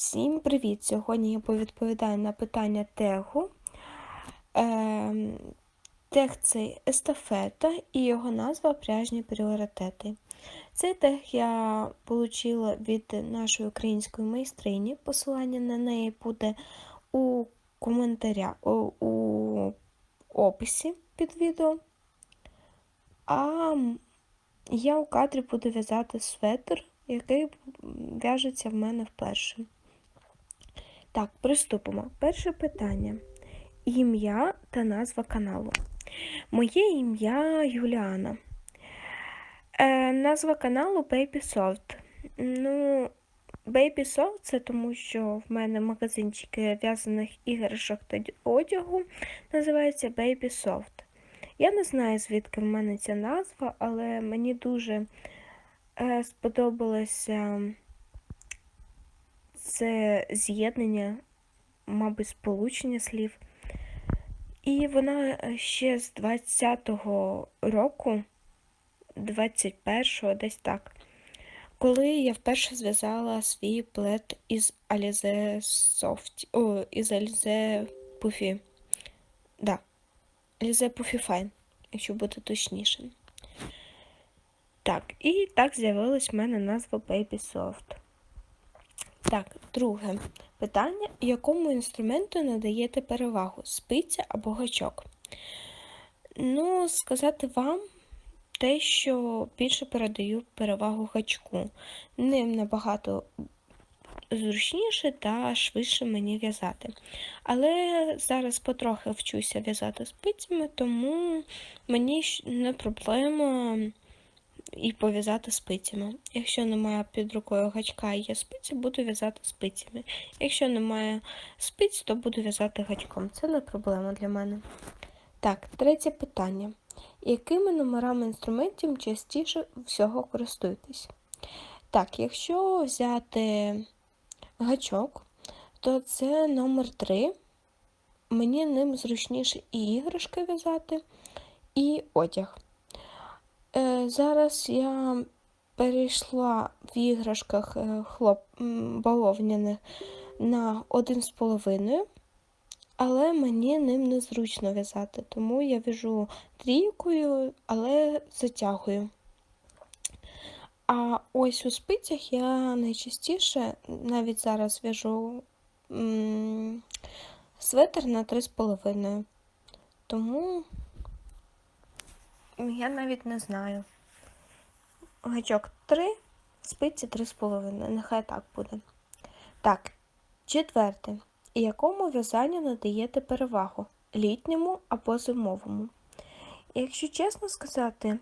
Всім привіт! Сьогодні я повідповідаю на питання тегу. Ем, Тег це естафета і його назва пряжні пріоритети. Цей тег я отримала від нашої української майстрині. Посилання на неї буде у коментарях у, у описі під відео. А я у кадрі буду в'язати светр, який в'яжеться в мене вперше. Так, приступимо. Перше питання. Ім'я та назва каналу. Моє ім'я Юліана. Е, назва каналу Baby Soft. Ну, Baby Soft це тому, що в мене магазинчик в'язаних іграшок та одягу називається Baby Soft. Я не знаю, звідки в мене ця назва, але мені дуже е, сподобалося це з'єднання, мабуть, сполучення слів. І вона ще з 20-го року, 21-го, десь так, коли я вперше зв'язала свій плед із Alize Soft, о, із Alize Puffy. Да, Alize Puffy Fine, якщо бути точнішим. Так, і так з'явилась в мене назва Baby Soft. Так, друге питання: якому інструменту надаєте перевагу? Спиця або гачок? Ну, сказати вам те, що більше передаю перевагу гачку. Ним набагато зручніше та швидше мені в'язати. Але зараз потрохи вчуся в'язати спицями, тому мені не проблема і пов'язати спицями. Якщо немає під рукою гачка і є спиці, буду в'язати спицями. Якщо немає спиць, то буду в'язати гачком. Це не проблема для мене. Так, третє питання. Якими номерами інструментів частіше всього користуєтесь? Так, якщо взяти гачок, то це номер 3. Мені ним зручніше і іграшки в'язати, і одяг. Е, Зараз я перейшла в іграшках е, хлоп бавовняних на 1,5, але мені ним незручно в'язати, тому я в'яжу трійкою, але затягую. А ось у спицях я найчастіше, навіть зараз в'яжу светр на 3,5. Тому я навіть не знаю. Гачок 3, спиці 3,5. Нехай так буде. Так, четверте. Якому в'язанню надаєте перевагу? Літньому або зимовому? Якщо чесно сказати,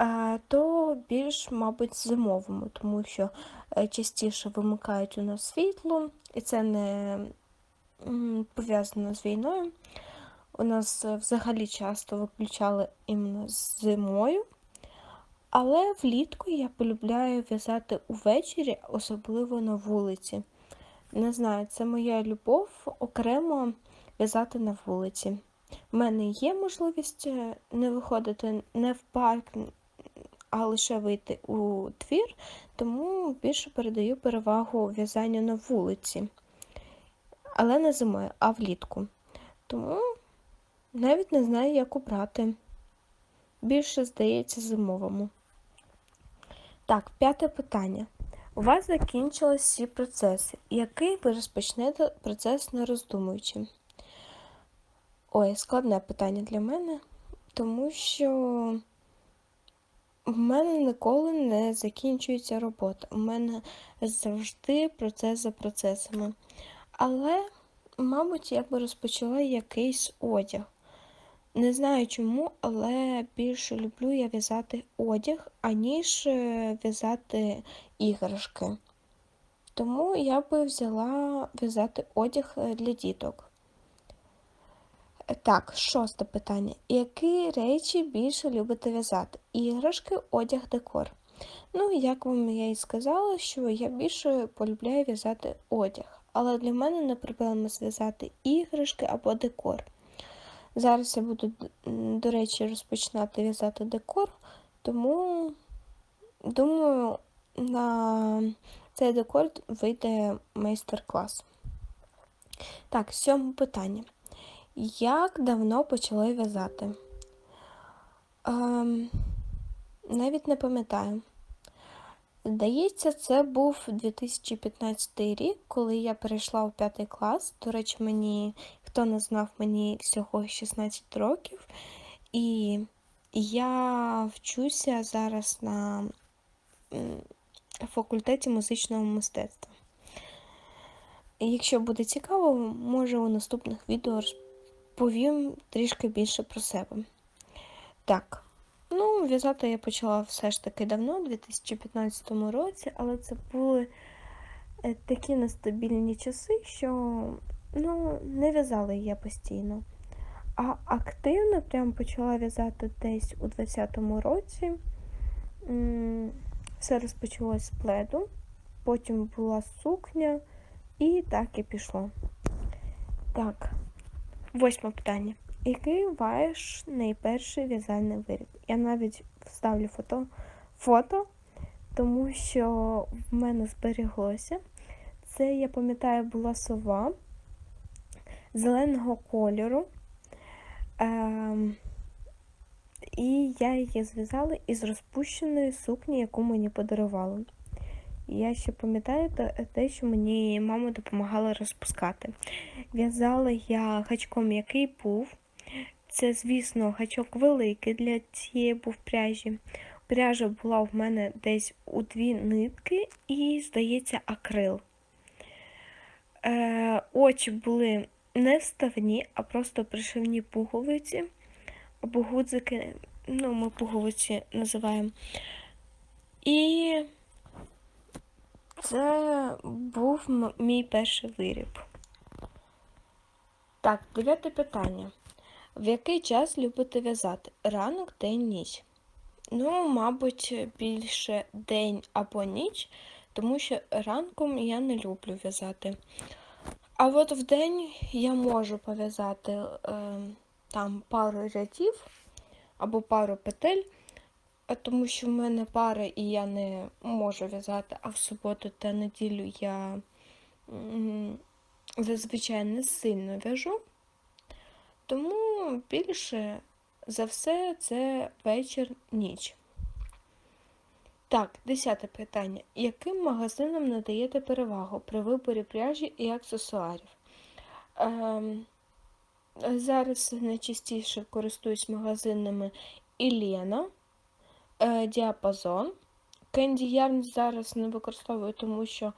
е, то більш, мабуть, зимовому, тому що е, частіше вимикають у нас світло, і це не пов'язано з війною. У нас е, взагалі часто виключали іменно зимою. Але влітку я полюбляю в'язати увечері, особливо на вулиці. Не знаю, це моя любов окремо в'язати на вулиці. У мене є можливість е, не виходити не в парк, а лише вийти у твір, тому більше передаю перевагу в'язанню на вулиці. Але не зимою, а влітку. Тому навіть не знаю, як обрати. Більше, здається, зимовому. Так, п'яте питання. У вас закінчились всі процеси. Який ви розпочнете процес не роздумуючи? Ой, складне питання для мене, тому що в мене ніколи не закінчується робота. У мене завжди процес за процесами. Але, мабуть, я би розпочала якийсь одяг. Не знаю чому, але більше люблю я в'язати одяг, аніж е, в'язати іграшки. Тому я би взяла в'язати одяг е, для діток. Так, шосте питання. Які речі більше любите в'язати? Іграшки, одяг, декор. Ну, як вам я і сказала, що я більше полюбляю в'язати одяг. Але для мене не проблема зв'язати іграшки або декор. Зараз я буду, до речі, розпочинати в'язати декор, тому, думаю, на цей декор вийде майстер-клас. Так, сьоме питання. Як давно почали в'язати? Ем, навіть не пам'ятаю. Здається, це був 2015 рік, коли я перейшла у п'ятий клас. До речі, мені, хто не знав, мені всього 16 років. І я вчуся зараз на факультеті музичного мистецтва. Якщо буде цікаво, може у наступних відео розповім трішки більше про себе. Так, в'язати я почала все ж таки давно, у 2015 році, але це були е, такі нестабільні часи, що ну, не в'язала я постійно. А активно прям почала в'язати десь у 20-му році. Все розпочалось з пледу, потім була сукня, і так і пішло. Так, восьме питання. Який ваш найперший в'язальний виріб? Я навіть вставлю фото, фото, тому що в мене зберіглося. Це, я пам'ятаю, була сова зеленого кольору. Ем, і я її зв'язала із розпущеної сукні, яку мені подарували. Я ще пам'ятаю те, що мені мама допомагала розпускати. В'язала я гачком, який був. Це, звісно, гачок великий для цієї був пряжі. Пряжа була в мене десь у дві нитки і, здається, акрил. Е, Очі були не вставні, а просто пришивні пуговиці або гудзики, ну, ми пуговиці називаємо. І це був мій перший виріб. Так, дев'яте питання. В який час любите в'язати? Ранок, день, ніч? Ну, мабуть, більше день або ніч, тому що ранком я не люблю в'язати. А от в день я можу пов'язати е, там пару рядів або пару петель, тому що в мене пари і я не можу в'язати, а в суботу та неділю я зазвичай не сильно в'яжу. Тому більше за все це вечір ніч. Так, десяте питання. Яким магазинам надаєте перевагу при виборі пряжі і аксесуарів? Ем, Зараз найчастіше користуюсь магазинами Ілена, е, Діапазон. Candy Yarn зараз не використовую, тому що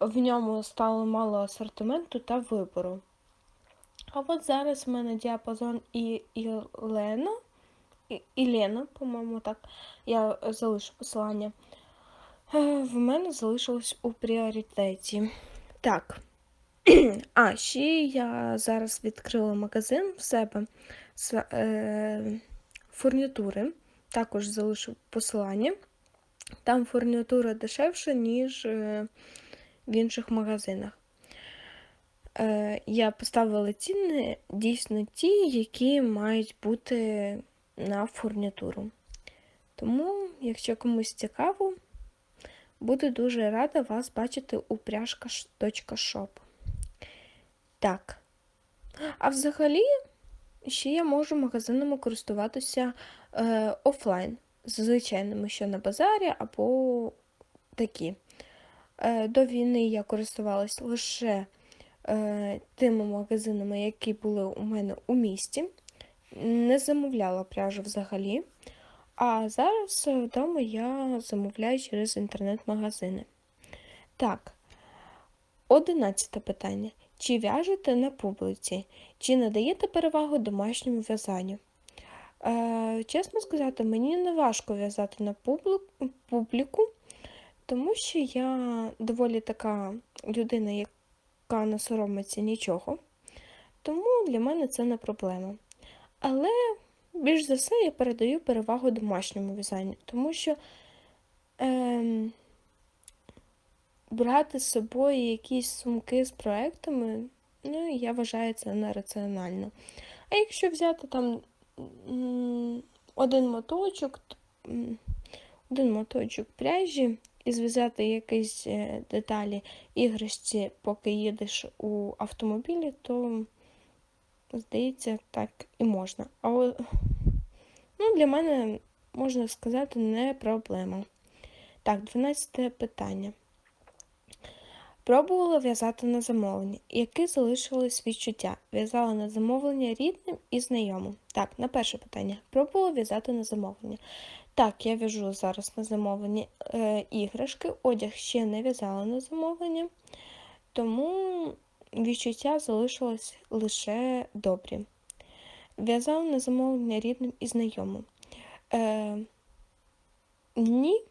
в ньому стало мало асортименту та вибору. А от зараз в мене діапазон і Ілена. Ілена, по-моєму, так, я залишу посилання. Е, в мене залишилось у пріоритеті. Так. А, ще я зараз відкрила магазин в себе з е, фурнітури. Також залишу посилання. Там фурнітура дешевша, ніж е, в інших магазинах. Е, Я поставила ціни дійсно ті, які мають бути на фурнітуру. Тому, якщо комусь цікаво, буду дуже рада вас бачити у пряжка.shop. Так. А взагалі, ще я можу магазинами користуватися е, офлайн, звичайними, що на базарі або такі. Е, До війни я користувалась лише тими магазинами, які були у мене у місті. Не замовляла пряжу взагалі. А зараз вдома я замовляю через інтернет-магазини. Так, одинадцяте питання. Чи в'яжете на публіці, чи надаєте перевагу домашньому в'язанню? Е, Чесно сказати, мені не важко в'язати на публіку, тому що я доволі така людина, яка не соромиться нічого. Тому для мене це не проблема. Але більш за все я передаю перевагу домашньому в'язанню, тому що. Е, брати з собою якісь сумки з проектами, ну, я вважаю це нераціонально. А якщо взяти там один моточок, один моточок пряжі і зв'язати якісь е, деталі іграшці, поки їдеш у автомобілі, то, здається, так і можна. А о- ну, для мене, можна сказати, не проблема. Так, 12 питання. Пробувала в'язати на замовлення. Які залишились відчуття? В'язала на замовлення рідним і знайомим. Так, на перше питання. Пробувала в'язати на замовлення. Так, я в'яжу зараз на замовлення е, іграшки. Одяг ще не в'язала на замовлення, тому відчуття залишилось лише добрі. В'язала на замовлення рідним і знайомим. Е, ні,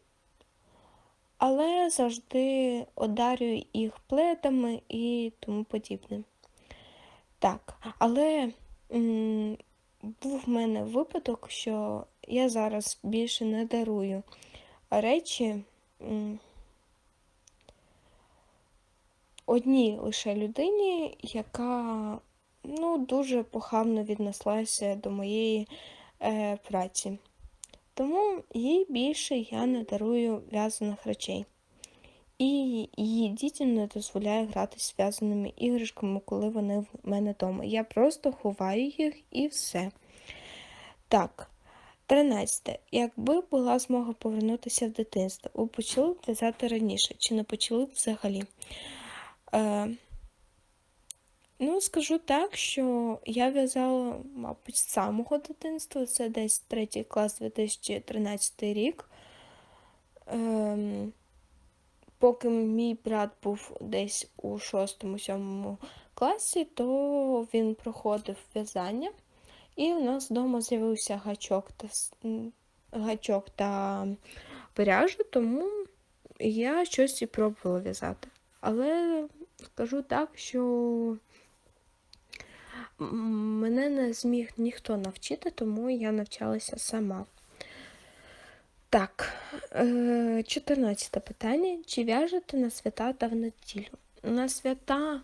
але завжди одарюю їх плетами і тому подібне. Так, але м, був в мене випадок, що я зараз більше не дарую речі одній лише людині, яка ну, дуже похабно віднеслася до моєї е, праці. Тому їй більше я не дарую в'язаних речей. І її дітям не дозволяю грати зв'язаними іграшками, коли вони в мене вдома. Я просто ховаю їх і все. Так, 13. Якби була змога повернутися в дитинство, ви почали б в'язати раніше, чи не почали б взагалі? Е, ну, скажу так, що я в'язала, мабуть, з самого дитинства, це десь третій клас 2013 рік. Ем, поки мій брат був десь у 6-7 класі, то він проходив в'язання, і у нас вдома з'явився гачок та, гачок та пряжа, тому я щось і пробувала в'язати. Але скажу так, що мене не зміг ніхто навчити, тому я навчалася сама. Так, е, 14 питання. Чи в'яжете на свята та в неділю? На свята,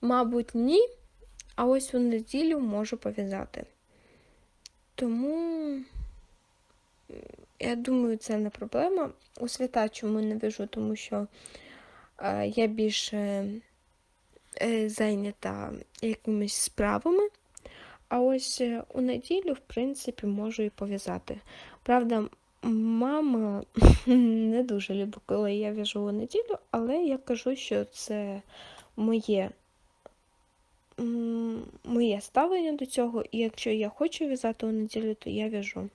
мабуть, ні, а ось у неділю можу пов'язати. Тому, я думаю, це не проблема. У свята чому не в'яжу, тому що е, я більше е, зайнята якимись справами. А ось е, у неділю, в принципі, можу і пов'язати. Правда, мама не дуже любить, коли я в'яжу у неділю, але я кажу, що це моє, моє ставлення до цього, і якщо я хочу в'язати у неділю, то я в'яжу.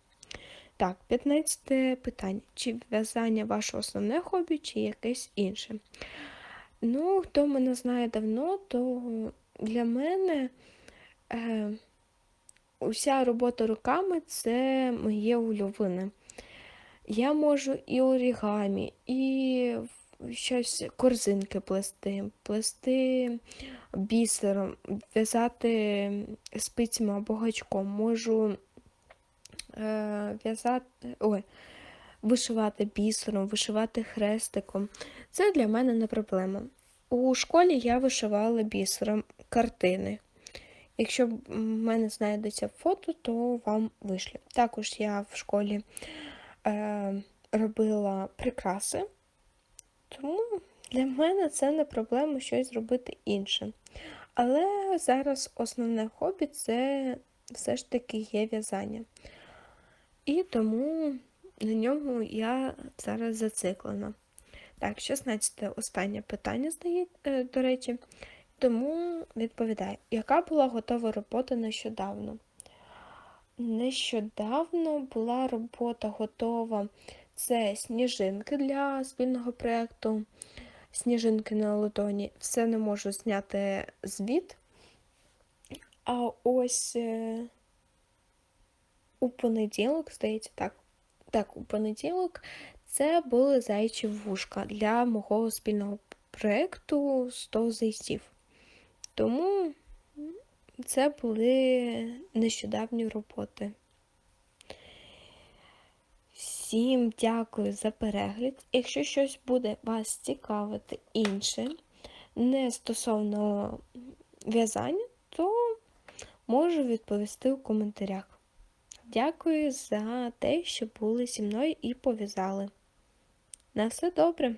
Так, 15 питання. Чи в'язання ваше основне хобі, чи якесь інше? Ну, хто мене знає давно, то для мене е, уся робота руками це моє улюблене. Я можу і орігамі, і щось корзинки плести, плести бісером, в'язати спицями або гачком. Можу е, в'язати, ой, вишивати бісером, вишивати хрестиком. Це для мене не проблема. У школі я вишивала бісером картини. Якщо в мене знайдеться фото, то вам вишлю. Також я в школі е, робила прикраси, тому для мене це не проблема щось зробити інше. Але зараз основне хобі це все ж таки є в'язання. І тому на ньому я зараз зациклена. Так, 16 останнє питання здає, е, до речі. Тому відповідаю, яка була готова робота нещодавно? Нещодавно була робота готова. Це сніжинки для спільного проєкту, сніжинки на лотоні. Все не можу зняти звіт. А ось е, у понеділок, здається, так. Так, у понеділок це були зайчі вушка для мого спільного проєкту 100 зайців. Тому це були нещодавні роботи. Всім дякую за перегляд. Якщо щось буде вас цікавити інше, не стосовно в'язання, то можу відповісти у коментарях. Дякую за те, що були зі мною і пов'язали. На все добре!